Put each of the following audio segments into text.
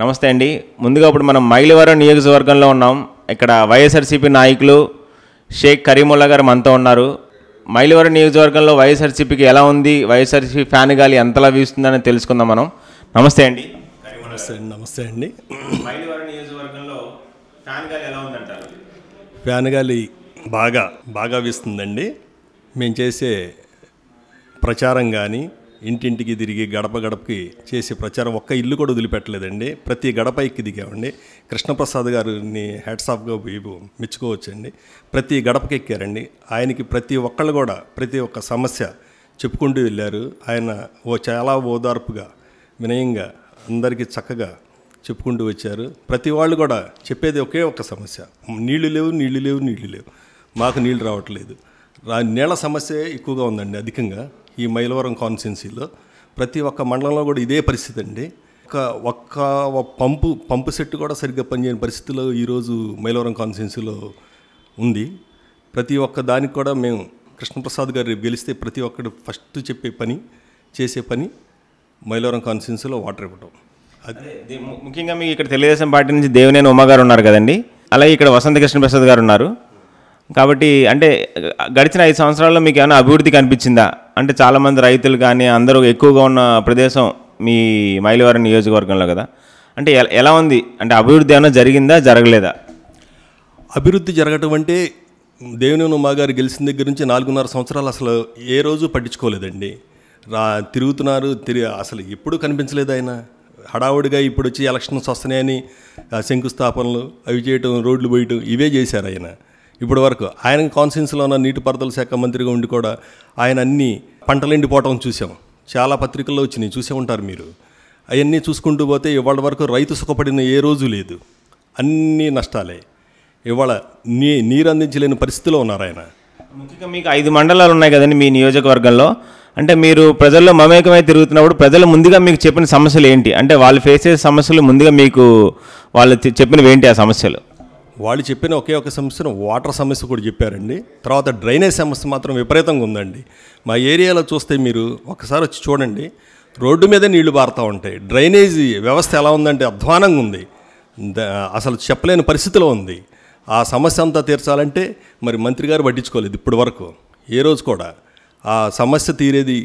నమస్తే అండి. ముందుగా ఇప్పుడు మనం మైలవరం నియోజకవర్గంలో ఉన్నాం. ఇక్కడ వైఎస్ఆర్సీపీ నాయకులు షేక్ కరీముల్లా గారు మనతో ఉన్నారు. మైలవరం నియోజకవర్గంలో వైఎస్ఆర్సీపీకి ఎలా ఉంది? వైఎస్ఆర్సీపీ ఫ్యాన్ గాలి ఎంతలా వీస్తుందని తెలుసుకుందాం మనం. నమస్తే అండి. నమస్తే అండి నమస్తే అండి. మైలవరం నియోజకవర్గంలో ఫ్యాన్ గాలి ఎలా ఉందంటారు? ఫ్యాన్ గాలి బాగా బాగా వీస్తుందండి. మేము చేసే ప్రచారం కానీ ఇంటింటికి తిరిగి గడప గడపకి చేసే ప్రచారం ఒక్క ఇల్లు కూడా వదిలిపెట్టలేదండి. ప్రతి గడప ఎక్కి దిగామండి. కృష్ణప్రసాద్ గారిని హెడ్స్ ఆఫ్గా మెచ్చుకోవచ్చండి. ప్రతి గడపకి ఎక్కారండి. ఆయనకి ప్రతి ఒక్కళ్ళు కూడా ప్రతి ఒక్క సమస్య చెప్పుకుంటూ వెళ్ళారు. ఆయన ఓ చాలా ఓదార్పుగా వినయంగా అందరికీ చక్కగా చెప్పుకుంటూ వచ్చారు. ప్రతి వాళ్ళు కూడా చెప్పేది ఒకే ఒక్క సమస్య. నీళ్ళు లేవు నీళ్ళు లేవు నీళ్ళు లేవు. మాకు నీళ్ళు రావట్లేదు. రా నీళ్ళ సమస్య ఎక్కువగా ఉందండి అధికంగా. ఈ మైలవరం కాన్స్టిట్యున్సీలో ప్రతి ఒక్క మండలంలో కూడా ఇదే పరిస్థితి అండి. ఒక ఒక్క పంపు పంపు సెట్ కూడా సరిగ్గా పనిచేయని పరిస్థితిలో ఈరోజు మైలవరం కాన్స్టిట్యున్సీలో ఉంది. ప్రతి ఒక్క దానికి కూడా మేము కృష్ణప్రసాద్ గారు గెలిస్తే ప్రతి ఒక్కడు ఫస్ట్ చెప్పే పని చేసే పని మైలవరం కాన్స్టిట్యున్సీలో వాటర్ ఇవ్వటం. అదే దే- ముఖ్యంగా మీకు ఇక్కడ తెలుగుదేశం పార్టీ నుంచి దేవినేని ఉమ్మగారు గారు ఉన్నారు కదండి. అలాగే ఇక్కడ వసంత కృష్ణ ప్రసాద్ గారు ఉన్నారు. కాబట్టి అంటే గడిచిన ఐదు సంవత్సరాల్లో మీకు ఏమైనా అభివృద్ధి కనిపించిందా? అంటే చాలామంది రైతులు కానీ అందరూ ఎక్కువగా ఉన్న ప్రదేశం మీ మైలవరం నియోజకవర్గంలో కదా. అంటే ఎలా ఉంది? అంటే అభివృద్ధి ఏమైనా జరిగిందా? జరగలేదా? అభివృద్ధి జరగటం అంటే దేవినేని ఉమా గారు గెలిచిన దగ్గర నుంచి నాలుగున్నర సంవత్సరాలు అసలు ఏ రోజు పట్టించుకోలేదండి. రా తిరుగుతున్నారు తిరిగి అసలు ఎప్పుడు కనిపించలేదు ఆయన. హడావుడిగా ఇప్పుడు వచ్చి ఎలక్షన్స్ వస్తున్నాయని శంకుస్థాపనలు అవి చేయటం రోడ్లు పోయటం ఇవే చేశారు ఆయన. ఇప్పటి వరకు ఆయన కాన్స్టిట్యున్సీలో ఉన్న నీటిపారుదల శాఖ మంత్రిగా ఉండి కూడా ఆయన అన్ని పంటలు ఎండిపోవటం చూసాం. చాలా పత్రికల్లో వచ్చినాయి చూసే ఉంటారు మీరు. అవన్నీ చూసుకుంటూ పోతే ఇవాళ వరకు రైతు సుఖపడిన ఏ రోజు లేదు. అన్నీ నష్టాలే. ఇవాళ నీ నీరు అందించలేని పరిస్థితిలో ఉన్నారు ఆయన. ముఖ్యంగా మీకు ఐదు మండలాలు ఉన్నాయి కదండి మీ నియోజకవర్గంలో. అంటే మీరు ప్రజల్లో మమేకమై తిరుగుతున్నప్పుడు ప్రజలు ముందుగా మీకు చెప్పిన సమస్యలు ఏంటి? అంటే వాళ్ళు ఫేస్ చేసే సమస్యలు ముందుగా మీకు వాళ్ళు చెప్పినవి ఏంటి ఆ సమస్యలు? వాళ్ళు చెప్పిన ఒకే ఒక సమస్యను వాటర్ సమస్య కూడా చెప్పారండి. తర్వాత డ్రైనేజ్ సమస్య మాత్రం విపరీతంగా ఉందండి. మా ఏరియాలో చూస్తే మీరు ఒకసారి వచ్చి చూడండి. రోడ్డు మీదే నీళ్ళు పారుతూ ఉంటాయి. డ్రైనేజీ వ్యవస్థ ఎలా ఉందంటే అధ్వానంగా ఉంది. అసలు చెప్పలేని పరిస్థితిలో ఉంది. ఆ సమస్య అంతా తీర్చాలంటే మరి మంత్రి గారు పట్టించుకోలేదు ఇప్పటి వరకు. ఏ రోజు కూడా ఆ సమస్య తీరేది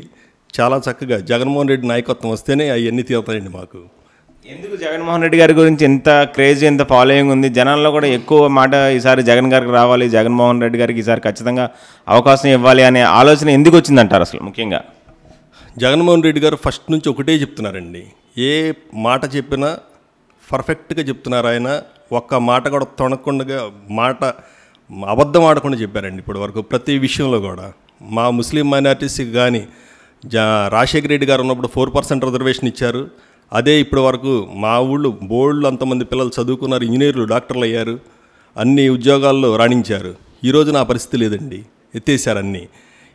చాలా చక్కగా జగన్మోహన్ రెడ్డి నాయకత్వం వస్తేనే అవన్నీ తీరుతాయండి మాకు. ఎందుకు జగన్మోహన్ రెడ్డి గారి గురించి ఎంత క్రేజ్ ఎంత ఫాలోయింగ్ ఉంది? జనాల్లో కూడా ఎక్కువ మాట ఈసారి జగన్ గారికి రావాలి జగన్మోహన్ రెడ్డి గారికి ఈసారి ఖచ్చితంగా అవకాశం ఇవ్వాలి అనే ఆలోచన ఎందుకు వచ్చిందంటారు అసలు ముఖ్యంగా? జగన్మోహన్ రెడ్డి గారు ఫస్ట్ నుంచి ఒకటే చెప్తున్నారండి. ఏ మాట చెప్పినా పర్ఫెక్ట్గా చెప్తున్నారు ఆయన. ఒక్క మాట కూడా తొనకుండా మాట అబద్ధం ఆడకుండా చెప్పారండి ఇప్పటి వరకు ప్రతి విషయంలో కూడా. మా ముస్లిం మైనార్టీస్కి కానీ జా రాజశేఖర రెడ్డి గారు ఉన్నప్పుడు ఫోర్ పర్సెంట్ రిజర్వేషన్ ఇచ్చారు. అదే ఇప్పటి వరకు మా ఊళ్ళో బోర్డులు అంతమంది పిల్లలు చదువుకున్నారు ఇంజనీర్లు డాక్టర్లు అయ్యారు అన్ని ఉద్యోగాల్లో రాణించారు. ఈరోజు నా పరిస్థితి లేదండి. ఎత్తేసారు అన్నీ.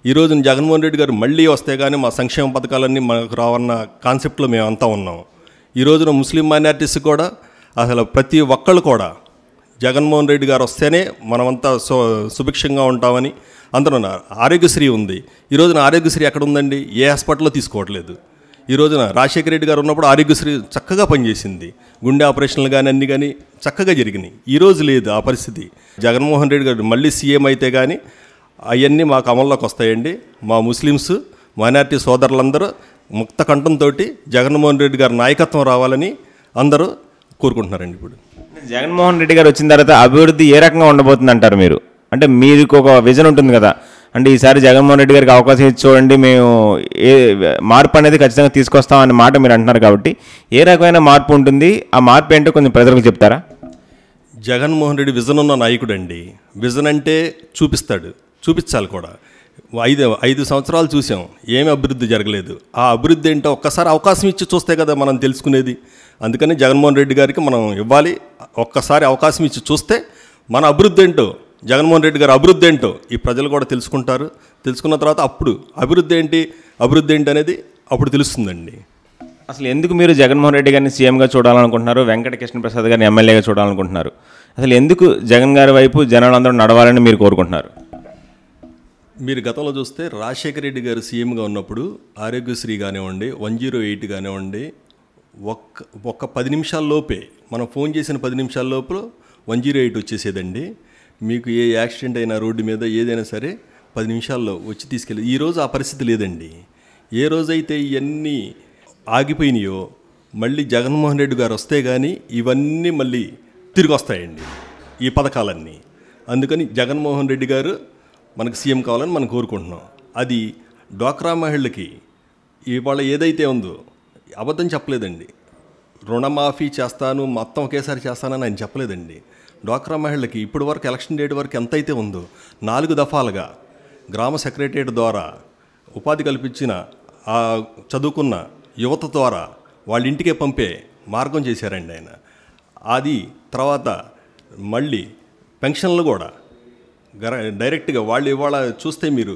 ఈరోజు జగన్మోహన్ రెడ్డి గారు మళ్ళీ వస్తే కానీ మా సంక్షేమ పథకాలన్నీ మనకు రావన్న కాన్సెప్ట్లో మేమంతా ఉన్నాం. ఈ రోజున ముస్లిం మైనార్టీస్ కూడా అసలు ప్రతి ఒక్కళ్ళు కూడా జగన్మోహన్ రెడ్డి గారు వస్తేనే మనమంతా సు సుభిక్షంగా ఉంటామని అందరూ ఉన్నారు ఆరోగ్యశ్రీ ఉంది. ఈ రోజున ఆరోగ్యశ్రీ ఎక్కడ ఉందండి? ఏ హాస్పిటల్లో తీసుకోవట్లేదు. ఈ రోజున రాజశేఖర రెడ్డి గారు ఉన్నప్పుడు ఆరోగ్యశ్రీ చక్కగా పనిచేసింది. గుండె ఆపరేషన్లు కానీ అన్ని కానీ చక్కగా జరిగినాయి. ఈ రోజు లేదు ఆ పరిస్థితి. జగన్మోహన్ రెడ్డి గారు మళ్ళీ సీఎం అయితే కానీ అవన్నీ మాకు అమల్లోకి వస్తాయండి. మా ముస్లిమ్స్ మైనార్టీ సోదరులందరూ ముక్త కంఠంతో జగన్మోహన్ రెడ్డి గారి నాయకత్వం రావాలని అందరూ కోరుకుంటున్నారండి ఇప్పుడు. జగన్మోహన్ రెడ్డి గారు వచ్చిన తర్వాత అభివృద్ధి ఏ రకంగా ఉండబోతుంది అంటారు మీరు? అంటే మీకు ఒక విజన్ ఉంటుంది కదా. అంటే ఈసారి జగన్మోహన్ రెడ్డి గారికి అవకాశం ఇచ్చి చూడండి మేము ఏ మార్పు అనేది ఖచ్చితంగా తీసుకొస్తాం అనే మాట మీరు అంటున్నారు కాబట్టి ఏ రకమైన మార్పు ఉంటుంది? ఆ మార్పు ఏంటో కొంచెం ప్రజలకు చెప్తారా? జగన్మోహన్ రెడ్డి విజన్ ఉన్న నాయకుడు అండి విజన్ అంటే చూపిస్తాడు. చూపించాలి కూడా. ఐదు ఐదు సంవత్సరాలు చూసాం. ఏమి అభివృద్ధి జరగలేదు. ఆ అభివృద్ధి ఏంటో ఒక్కసారి అవకాశం ఇచ్చి చూస్తే కదా మనం తెలుసుకునేది. అందుకని జగన్మోహన్ రెడ్డి గారికి మనం ఇవ్వాలి. ఒక్కసారి అవకాశం ఇచ్చి చూస్తే మన అభివృద్ధి ఏంటో జగన్మోహన్ రెడ్డి గారి అభివృద్ధి ఏంటో ఈ ప్రజలు కూడా తెలుసుకుంటారు. తెలుసుకున్న తర్వాత అప్పుడు అభివృద్ధి ఏంటి అభివృద్ధి ఏంటి అనేది అప్పుడు తెలుస్తుందండి. అసలు ఎందుకు మీరు జగన్మోహన్ రెడ్డి గారిని సీఎంగా చూడాలనుకుంటున్నారు వెంకట కృష్ణ ప్రసాద్ గారిని ఎమ్మెల్యేగా చూడాలనుకుంటున్నారు? అసలు ఎందుకు జగన్ గారి వైపు జనాలందరూ నడవాలని మీరు కోరుకుంటున్నారు? మీరు గతంలో చూస్తే రాజశేఖర రెడ్డి గారు సీఎంగా ఉన్నప్పుడు ఆరోగ్యశ్రీ కానివ్వండి వన్ జీరో ఎయిట్ కానివ్వండి ఒక్క ఒక్క పది నిమిషాల లోపే మనం ఫోన్ చేసిన పది నిమిషాల లోపల వన్ జీరో ఎయిట్ వచ్చేసేదండి. మీకు ఏ యాక్సిడెంట్ అయినా రోడ్డు మీద ఏదైనా సరే పది నిమిషాల్లో వచ్చి తీసుకెళ్ళి ఈరోజు ఆ పరిస్థితి లేదండి. ఏ రోజైతే ఇవన్నీ ఆగిపోయినాయో మళ్ళీ జగన్మోహన్ రెడ్డి గారు వస్తే కానీ ఇవన్నీ మళ్ళీ తిరిగి వస్తాయండి ఈ పథకాలన్నీ. అందుకని జగన్మోహన్ రెడ్డి గారు మనకు సీఎం కావాలని మనం కోరుకుంటున్నాం. అది డ్వాక్రా మహిళలకి ఇవాళ ఏదైతే ఉందో అబద్ధం చెప్పలేదండి. రుణమాఫీ చేస్తాను మొత్తం ఒకేసారి చేస్తానని ఆయన చెప్పలేదండి. డ్వాక్రా మహిళలకి ఇప్పటి వరకు ఎలక్షన్ డేట్ వరకు ఎంతైతే ఉందో నాలుగు దఫాలుగా గ్రామ సెక్రటరియట్ ద్వారా ఉపాధి కల్పించిన ఆ చదువుకున్న యువత ద్వారా వాళ్ళ ఇంటికే పంపే మార్గం చేశారండి ఆయన. అది తర్వాత మళ్ళీ పెన్షన్లు కూడా డైరెక్ట్గా వాళ్ళు ఇవాళ చూస్తే మీరు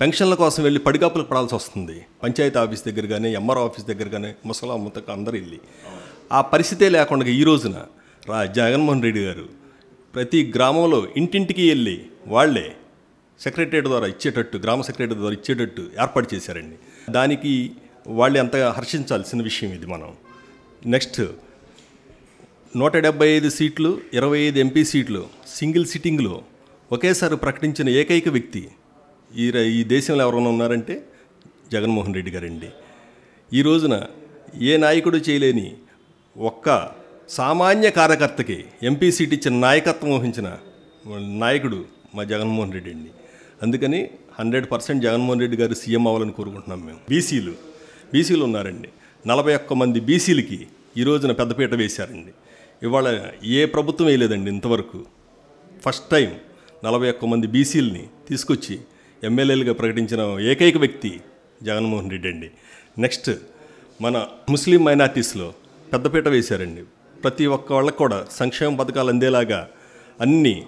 పెన్షన్ల కోసం వెళ్ళి పడిగాపులకు పడాల్సి వస్తుంది. పంచాయతీ ఆఫీస్ దగ్గర కానీ ఎంఆర్ఓ ఆఫీస్ దగ్గర కానీ ముసలా ముత్తక అందరు వెళ్ళి ఆ పరిస్థితే లేకుండా ఈ రోజున రా జగన్మోహన్ రెడ్డి గారు ప్రతి గ్రామంలో ఇంటింటికి వెళ్ళి వాళ్ళే సెక్రటరేట్ ద్వారా ఇచ్చేటట్టు గ్రామ సెక్రటరీ ద్వారా ఇచ్చేటట్టు ఏర్పాటు చేశారండి. దానికి వాళ్ళు ఎంతగా హర్షించాల్సిన విషయం ఇది మనం. నెక్స్ట్ నూట డెబ్బై ఐదు సీట్లు ఇరవై ఐదు ఎంపీ సీట్లు సింగిల్ సిట్టింగ్లో ఒకేసారి ప్రకటించిన ఏకైక వ్యక్తి ఈ ఈ దేశంలో ఎవరైనా ఉన్నారంటే జగన్మోహన్ రెడ్డి గారండి. ఈ రోజున ఏ నాయకుడు చేయలేని ఒక్క సామాన్య కార్యకర్తకి ఎంపీ సీట్ ఇచ్చిన నాయకత్వం వహించిన నాయకుడు మా జగన్మోహన్ రెడ్డి అండి. అందుకని హండ్రెడ్ పర్సెంట్ జగన్మోహన్ రెడ్డి గారు సీఎం అవ్వాలని కోరుకుంటున్నాం మేము. బీసీలు బీసీలు ఉన్నారండి. నలభై ఒక్క మంది బీసీలకి ఈ రోజున పెద్దపీట వేశారండి. ఇవాళ ఏ ప్రభుత్వం వేయలేదండి ఇంతవరకు. ఫస్ట్ టైం నలభై ఒక్క మంది బీసీలని తీసుకొచ్చి ఎమ్మెల్యేలుగా ప్రకటించిన ఏకైక వ్యక్తి జగన్మోహన్ రెడ్డి అండి. నెక్స్ట్ మన ముస్లిం మైనార్టీస్లో పెద్దపీట వేశారండి. ప్రతి ఒక్క వాళ్ళకి కూడా సంక్షేమ పథకాలు అందేలాగా అన్నీ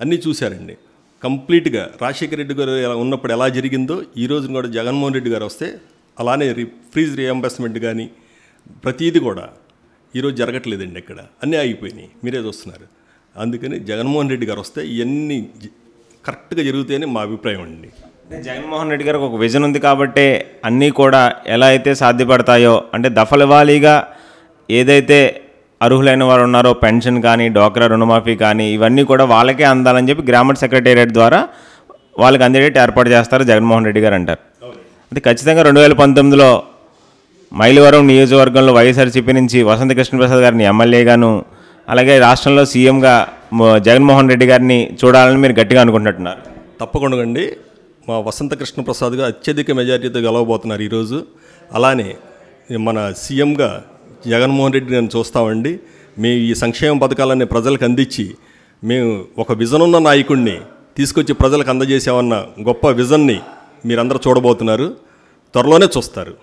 అన్నీ చూశారండి. కంప్లీట్గా రాజశేఖర రెడ్డి గారు ఎలా ఉన్నప్పుడు ఎలా జరిగిందో ఈ రోజున కూడా జగన్మోహన్ రెడ్డి గారు వస్తే అలానే రీ ఫ్రీజ్ రీఎంబర్స్మెంట్ కానీ ప్రతీది కూడా ఈరోజు జరగట్లేదండి ఇక్కడ. అన్నీ ఆగిపోయినాయి. మీరే చూస్తున్నారు. అందుకని జగన్మోహన్ రెడ్డి గారు వస్తే ఇవన్నీ జ- కరెక్ట్గా జరుగుతాయని మా అభిప్రాయం అండి. జగన్మోహన్ రెడ్డి గారికి ఒక విజన్ ఉంది కాబట్టే అన్నీ కూడా ఎలా అయితే సాధ్యపడతాయో అంటే దఫలవాలీగా ఏదైతే అర్హులైన వారు ఉన్నారో పెన్షన్ కానీ డోక్రా రుణమాఫీ కానీ ఇవన్నీ కూడా వాళ్ళకే అందాలని చెప్పి గ్రామర్ సెక్రటేరియట్ ద్వారా వాళ్ళకి అందేటట్టు ఏర్పాటు చేస్తారు జగన్మోహన్ రెడ్డి గారు అంటారు. అంటే ఖచ్చితంగా రెండు వేల పంతొమ్మిదిలో మైలవరం నియోజకవర్గంలో వైఎస్ఆర్సీపీ నుంచి వసంత కృష్ణప్రసాద్ గారిని ఎమ్మెల్యేగాను అలాగే రాష్ట్రంలో సీఎంగా జగన్మోహన్ రెడ్డి గారిని చూడాలని మీరు గట్టిగా అనుకుంటున్నారు తప్పకుండా అండి. మా వసంత కృష్ణప్రసాద్గా గారు అత్యధిక మెజారిటీతో గెలవబోతున్నారు ఈరోజు. అలానే మన సీఎంగా జగన్మోహన్ రెడ్డి నేను చూస్తామండి. మేము ఈ సంక్షేమ పథకాలన్నీ ప్రజలకు అందించి మేము ఒక విజన్ ఉన్న నాయకుడిని తీసుకొచ్చి ప్రజలకు అందజేసామన్న గొప్ప విజన్ని మీరందరూ చూడబోతున్నారు. త్వరలోనే చూస్తారు.